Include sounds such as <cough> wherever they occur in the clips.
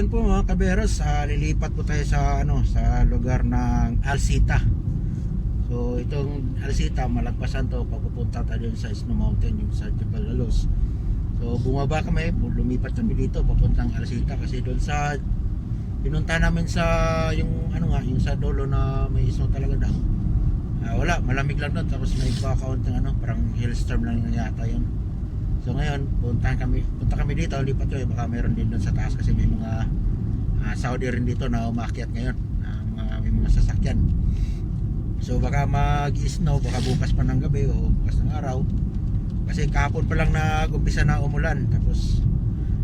yun po mga kaberos, ah, lilipat po tayo sa ano sa lugar ng Alcita. So itong Alcita, malagpasan to pagpupunta tayo sa Snow Mountain, yung sa Jebel Alos. So bumaba kami, lumipat kami dito papuntang Alcita kasi doon sa pinunta namin sa yung ano nga, yung sa dulo na may snow talaga daw. Ah, wala, malamig lang doon tapos may pa-counting ano, parang hailstorm lang yata yun. So ngayon, punta kami, punta kami dito, lipat ko, baka meron din doon sa taas kasi may mga ah, Saudi rin dito na umakyat ngayon. Ah, mga, may mga sasakyan. So baka mag-snow, baka bukas pa ng gabi o bukas ng araw. Kasi kahapon pa lang nag-umpisa na umulan tapos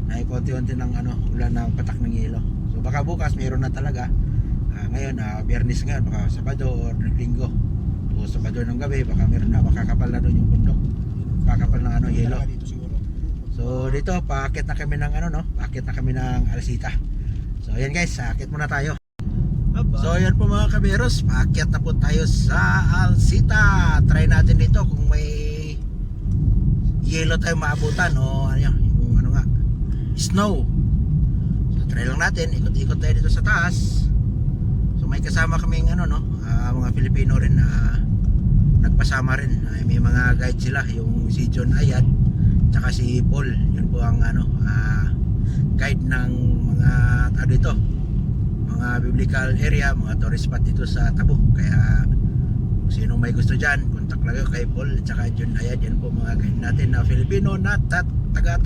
naikonti-unti ng ano, ulan ng patak ng yelo. So baka bukas mayroon na talaga. Ah, ngayon, ah, biyernes nga, baka Sabado or Linggo. O Sabado ng gabi, baka meron na, baka kapal na doon yung bundok. Kakapal ng ano, yelo. So dito, paakit na kami ng ano no, paakit na kami ng Alcita. So ayan guys, paakit muna tayo. So ayan po mga kaberos, paakyat na po tayo sa Alcita. Try natin dito kung may yellow tayo maabutan o ano yun, yung ano nga, snow. So try lang natin, ikot-ikot tayo dito sa taas. So may kasama kaming ano no, ah, mga Pilipino rin na nagpasama rin. Ay, may mga guide sila, yung si John Ayad tsaka si Paul. Yun po ang ano, ah, guide ng mga ano dito, mga biblical area, mga tourist spot dito sa Tabo. Kaya kung sino may gusto dyan, contact lang kayo kay Paul at saka John Ayad. Yan po mga guide natin na Filipino na tat taga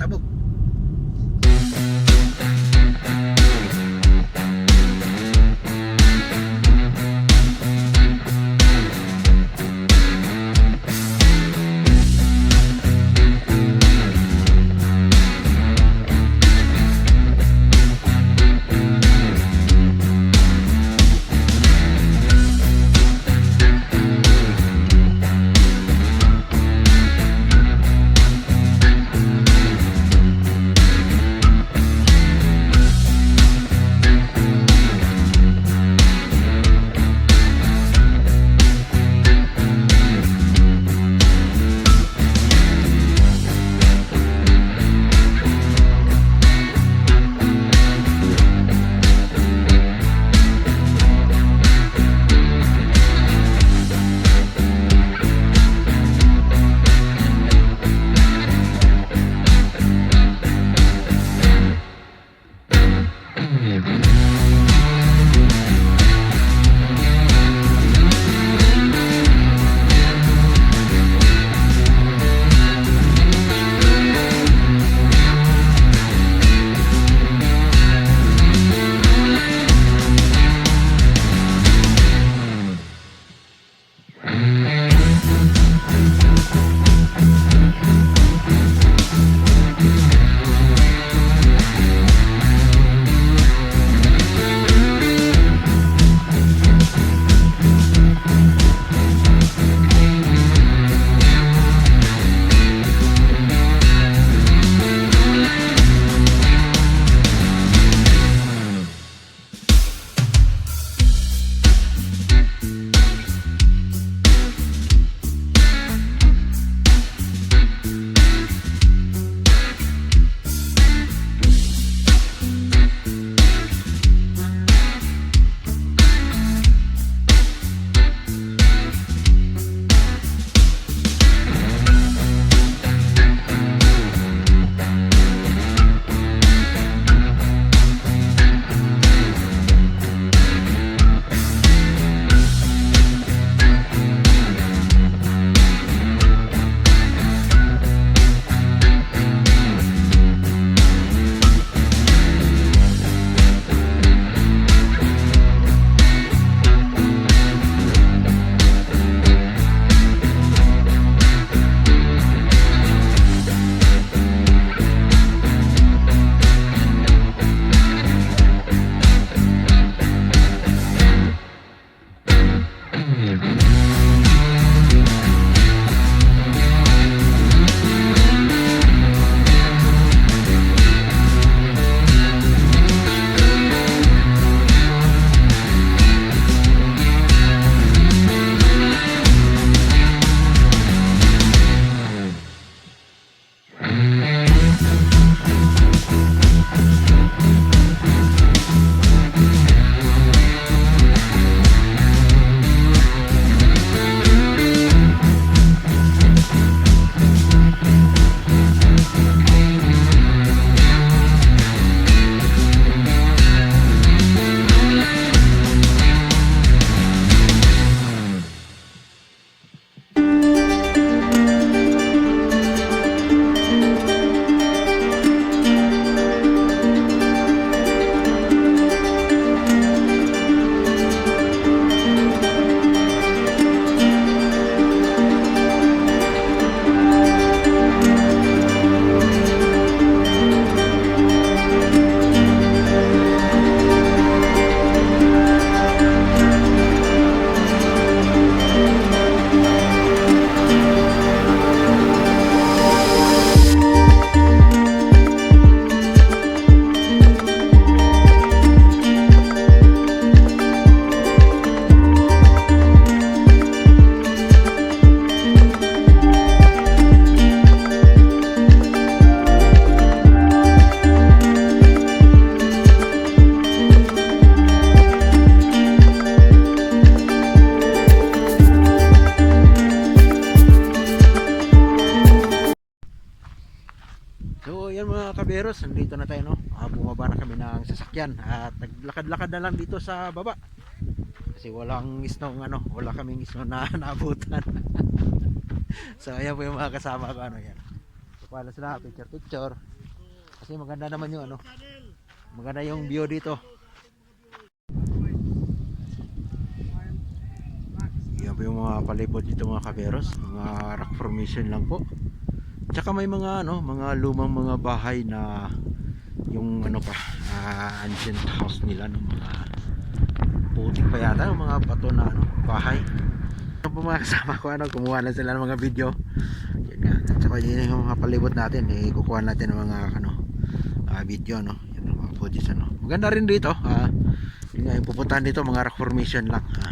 Tabo. dito na tayo no. Ah, bumaba na kami ng sasakyan at naglakad-lakad na lang dito sa baba. Kasi walang snow ano, wala kaming snow na <laughs> naabutan. so ayan po yung mga kasama ko ano yan. So pala sila picture picture. Kasi maganda naman yung ano. Maganda yung view dito. Yan po yung mga palibot dito mga kaberos. Mga rock formation lang po. Tsaka may mga ano, mga lumang mga bahay na yung ano pa, ah, ancient house nila no, mga putik pa yata, yung mga bato na ano, bahay. Ano po mga kasama ko ano, kumuha na sila ng mga video. Yan nga. At saka yun yung mga palibot natin, eh, kukuha natin ng mga ano, ah, video no. Yan mga footage ano. Maganda rin dito, ah. Yun nga, yung pupuntahan dito mga rock formation lang. ah.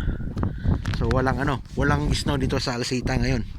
So walang ano, walang snow dito sa Alcita ngayon.